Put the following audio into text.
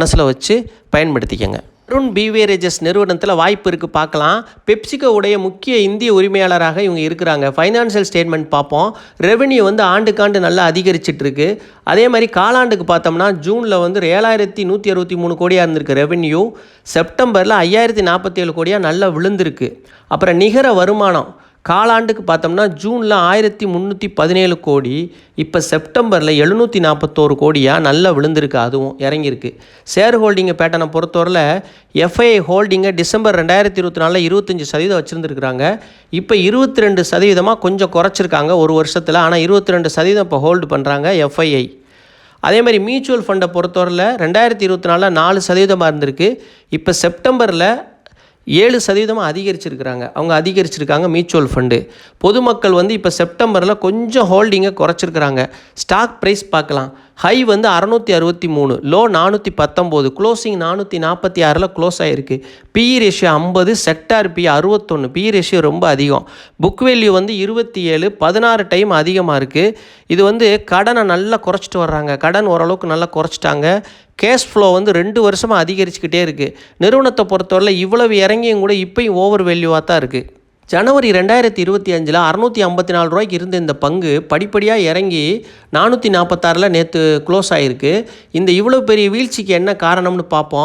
மனசில் வச்சு பயன்படுத்திக்கங்க. அருண் பீவேரேஜஸ் நிறுவனத்தில் வாய்ப்பு இருக்குது பார்க்கலாம். பெப்சிகோ உடைய முக்கிய இந்திய உரிமையாளராக இவங்க இருக்கிறாங்க. ஃபைனான்சியல் ஸ்டேட்மெண்ட் பார்ப்போம். ரெவென்யூ வந்து ஆண்டுக்காண்டு நல்லா அதிகரிச்சிட்ருக்கு அதே மாதிரி காலாண்டுக்கு பார்த்தோம்னா ஜூனில் வந்து ஏழாயிரத்தி நூற்றி அறுபத்தி மூணு கோடியாக இருந்திருக்கு ரெவென்யூ செப்டம்பரில் ஐயாயிரத்தி நாற்பத்தி ஏழு கோடியாக நல்லா விழுந்திருக்கு. அப்புறம் நிகர வருமானம் காலாண்டுக்கு பார்த்தோம்னா ஜூனில் ஆயிரத்தி முந்நூற்றி பதினேழு கோடி இப்போ செப்டம்பரில் எழுநூற்றி நாற்பத்தோரு கோடியாக நல்லா விழுந்திருக்கு அதுவும் இறங்கியிருக்கு. ஷேர் ஹோல்டிங்கை பேட்டனை பொறுத்தவரையில் எஃப்ஐ ஹோல்டிங்கை டிசம்பர் ரெண்டாயிரத்தி இருபத்தி நாலில் இருபத்தஞ்சி சதவீதம் வச்சுருந்துருக்குறாங்க. இப்போ இருபத்தி ரெண்டு சதவீதமாக கொஞ்சம் குறைச்சிருக்காங்க ஒரு வருஷத்தில். ஆனால் இருபத்தி ரெண்டு சதவீதம் இப்போ ஹோல்டு பண்ணுறாங்க எஃப்ஐஐ அதே மாதிரி மியூச்சுவல் ஃபண்டை பொறுத்தவரையில் ரெண்டாயிரத்தி இருபத்தி நாலில் நாலு சதவீதமாக இருந்திருக்கு. இப்போ செப்டம்பரில் ஏழு சதவீதமாக அதிகரிச்சிருக்கிறாங்க. அவங்க அதிகரிச்சிருக்காங்க மியூச்சுவல் ஃபண்டு பொதுமக்கள் வந்து இப்போ செப்டம்பரில் கொஞ்சம் ஹோல்டிங்கை குறைச்சிருக்கிறாங்க. ஸ்டாக் ப்ரைஸ் பார்க்கலாம். ஹை வந்து அறநூற்றி அறுபத்தி மூணு லோ நானூற்றி பத்தொம்போது க்ளோசிங் நானூற்றி நாற்பத்தி ஆறில் க்ளோஸ் ஆகிருக்கு பிஇ ரேஷியோ ஐம்பது செக்டார் பி அறுபத்தொன்று பிஇ ரேஷியோ ரொம்ப அதிகம். புக் வேல்யூ வந்து இருபத்தி ஏழு பதினாறு டைம் அதிகமாக இருக்குது இது வந்து கடனை நல்லா குறைச்சிட்டு வர்றாங்க. கடன் ஓரளவுக்கு நல்லா குறைச்சிட்டாங்க. கேஷ் ஃப்ளோ வந்து ரெண்டு வருஷமாக அதிகரிச்சுக்கிட்டே இருக்குது நிறுவனத்தை பொறுத்தவரையில் இவ்வளவு இறங்கியும் கூட இப்போயும் ஓவர் வேல்யூவாக தான் இருக்குது ஜனவரி ரெண்டாயிரத்தி இருபத்தி அஞ்சில் அறநூற்றி ஐம்பத்தி நாலு ரூபாய்க்கு இருந்த இந்த பங்கு படிப்படியாக இறங்கி நானூற்றி நாற்பத்தாறில் நேற்று க்ளோஸ் ஆகிருக்கு இந்த இவ்வளோ பெரிய வீழ்ச்சிக்கு என்ன காரணம்னு பார்ப்போம்.